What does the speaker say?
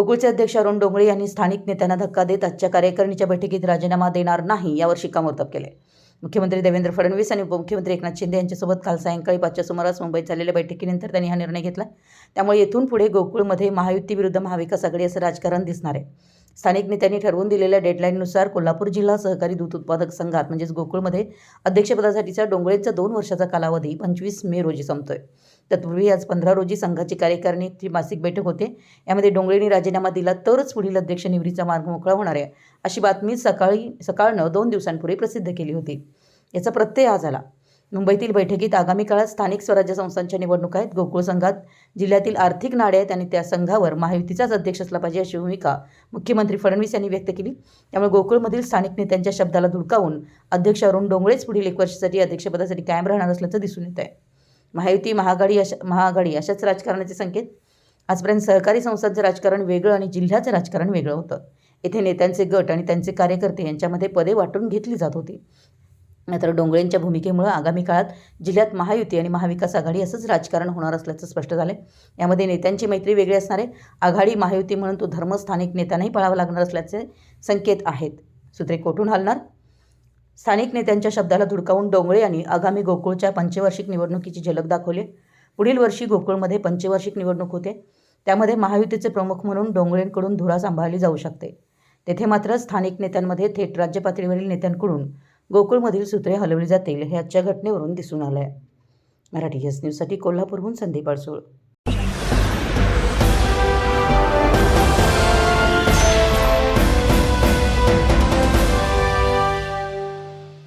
गोकुळचे अध्यक्ष अरुण डोंगळे यांनी स्थानिक नेत्यांना धक्का देत आजच्या कार्यकारिणीच्या बैठकीत राजीनामा देणार नाही यावर शिक्कामोर्तब केले. मुख्यमंत्री देवेंद्र फडणवीस आणि उपमुख्यमंत्री एकनाथ शिंदे यांच्यासोबत काल सायंकाळी पाचच्या सुमारास मुंबईत झालेल्या बैठकीनंतर त्यांनी हा निर्णय घेतला. त्यामुळे येथून पुढे गोकुळमध्ये महायुतीविरुद्ध महाविकास आघाडी असं राजकारण दिसणार आहे. स्थानिक नेत्यांनी ठरवून दिलेल्या डेडलाईननुसार कोल्हापूर जिल्हा सहकारी दूध उत्पादक संघात म्हणजेच गोकुळमध्ये अध्यक्षपदासाठीचा डोंगळेचा दोन वर्षाचा कालावधी पंचवीस मे रोजी संपतोय. तत्पूर्वी आज पंधरा रोजी संघाची कार्यकारिणीची मासिक बैठक होते. यामध्ये डोंगळेंनी राजीनामा दिला तरच पुढील अध्यक्ष निवडीचा मार्ग मोकळा होणार आहे अशी बातमी सकाळी सकाळनं दोन दिवसांपूर्वी प्रसिद्ध केली होती. याचा प्रत्यय आज आला मुंबईतील बैठकीत आगामी काळात स्थानिक स्वराज्य संस्थांच्या निवडणुका आहेत. गोकुळ संघात जिल्ह्यातील आर्थिक नाडे आहेत आणि त्या संघावर महायुतीचाच अध्यक्ष असला पाहिजे अशी भूमिका मुख्यमंत्री फडणवीस यांनी व्यक्त केली. त्यामुळे गोकुळमधील स्थानिक नेत्यांच्या शब्दाला धुडकावून अध्यक्ष अरुण डोंगळेच पुढील एक वर्षासाठी अध्यक्षपदासाठी कायम राहणार असल्याचं दिसून येत आहे महायुती महाआघाडी अशा महाआघाडी अशाच राजकारणाचे संकेत. आजपर्यंत सहकारी संस्थांचं राजकारण वेगळं आणि जिल्ह्याचं राजकारण वेगळं होतं. येथे नेत्यांचे गट आणि त्यांचे कार्यकर्ते यांच्यामध्ये पदे वाटून घेतली जात होती. मात्र डोंगळेंच्या भूमिकेमुळं आगामी काळात जिल्ह्यात महायुती आणि महाविकास आघाडी असंच राजकारण होणार असल्याचं स्पष्ट झालं यामध्ये नेत्यांची मैत्री वेगळी असणारे आघाडी महायुती म्हणून तो धर्म स्थानिक नेत्यांनाही पाळावा लागणार असल्याचे संकेत आहेत. सूत्रे कोठून हलणार? स्थानिक नेत्यांच्या शब्दाला धुडकावून डोंगळे यांनी आगामी गोकुळच्या पंचवार्षिक निवडणुकीची झलक दाखवली पुढील वर्षी गोकुळमध्ये पंचवार्षिक निवडणूक होते. त्यामध्ये महायुतीचे प्रमुख म्हणून डोंगळेंकडून धुरा सांभाळली जाऊ शकते. तेथे मात्र स्थानिक नेत्यांमध्ये थेट राज्य पातळीवरील नेत्यांकडून गोकुळमधील सूत्रे हलवली जातील हे आजच्या घटनेवरून दिसून आलं आहे मराठी यस न्यूजसाठी कोल्हापूरहून संदीप अडसूळ.